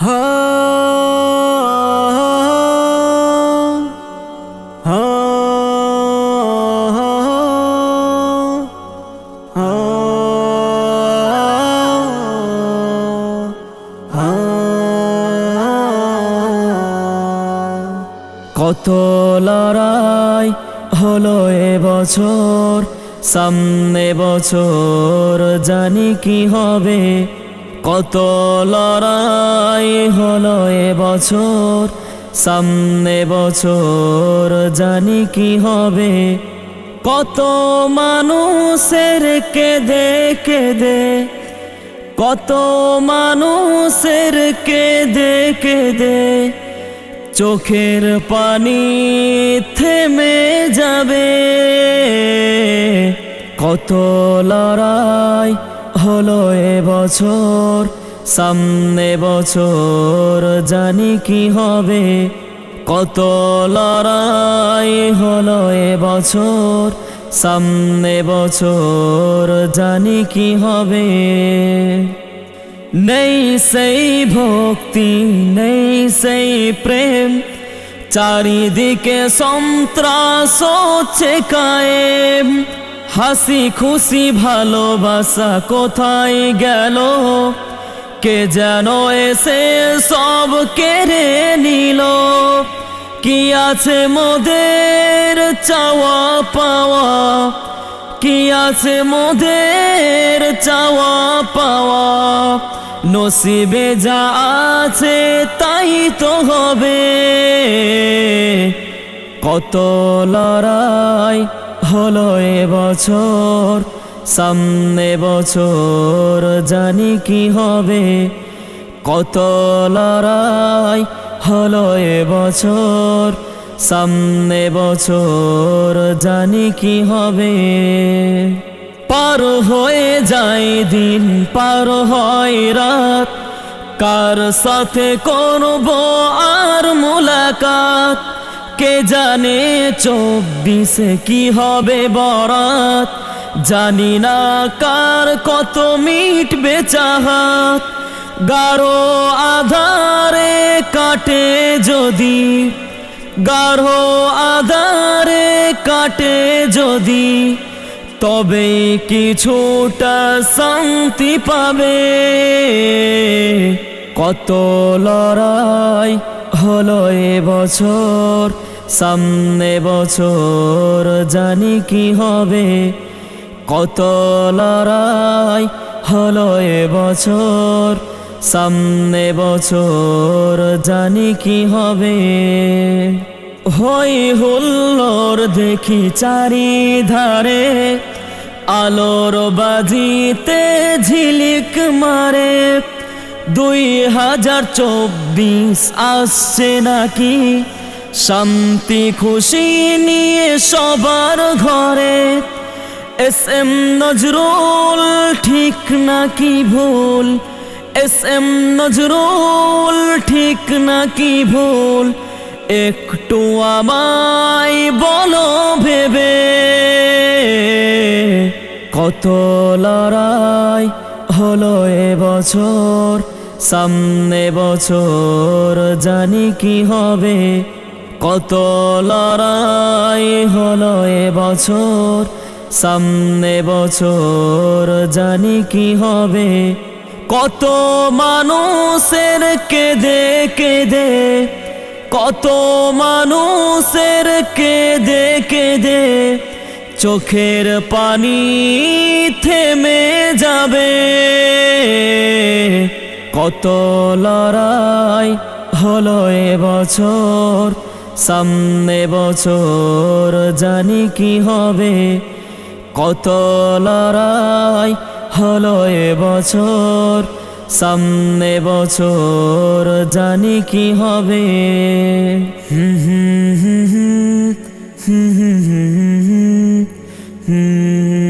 কত লড়াই হলো এ বছর সামনে বছর জানি কি হবে। কত লড়াই হলো এ বছর? সামনে বছর জানি কি হবে। কত মানুষের কেঁদে কেঁদে, কত মানুষের কেঁদে কেঁদে, চোখের পানি থেমে যাবে। কত লড়াই হলো এ বছর, সামনে বছর জানি কি হবে। কত লড়াই হলো এ বছর, সামনে বছর জানি কি হবে। নেই সেই ভক্তি, নেই সেই প্রেম, চারিদিকে সন্ত্রাস হচ্ছে কায়েম হাসি খুশি ভালোবাসা কোথায় গেল? কে যেন এসে সব কেড়ে নিল? কি আছে মোদের চাওয়া পাওয়া? কি আছে মোদের চাওয়া পাওয়া? নসিবে যা আছে তাই তো হবে। কত লড়াই হলো এ বছর, সামনে বছর জানি কি হবে। কত লড়াই হলো এ বছর, সামনে বছর জানি কি হবে। পার হয়ে যায় দিন, পার হয় রাত। কার সাথে করব আর মোলাকাত? কে জানে চব্বিশে কি হবে বরাত? জানি না কার কত মিটবে চাহাত গাঢ় আধারে কাটে যদি। গাঢ় আধারে কাটে যদি। তবে কিছুটা শান্তি পাবে। কত লড়াই হলো বছর। সামনে বছর জানি কি হবে। কত লড়াই হলো এ বছর। সামনে বছর জানি কি হবে। হই হুল্লোর দেখি চারিধারে, আলোর বাজিতে ঝিলিক মারে। দুই হাজার চব্বিশ আসছে নাকি? শান্তি খুশি নিয়ে সবার ঘরে। এস এম নজরুল ঠিক নাকি ভুল? এস এম নজরুল ঠিক নাকি ভুল? একটু আমায় বলো ভেবে। কত লড়াই হলো এ বছর? সামনে বছর জানি কি হবে। কত লড়াই হলো এ বছর? সামনে বছর জানি কি হবে। কত মানুষের কেঁদে কেঁদে, কত মানুষের কেঁদে কেঁদে, চোখের পানি থেমে যাবে। কত লড়াই হলো এ বছর? সামনে বছর জানি কি হবে কত লড়াই হলো এবছর সামনে বছর জানি কি হবে হুম হুম হুম হুম হুম হুম হুম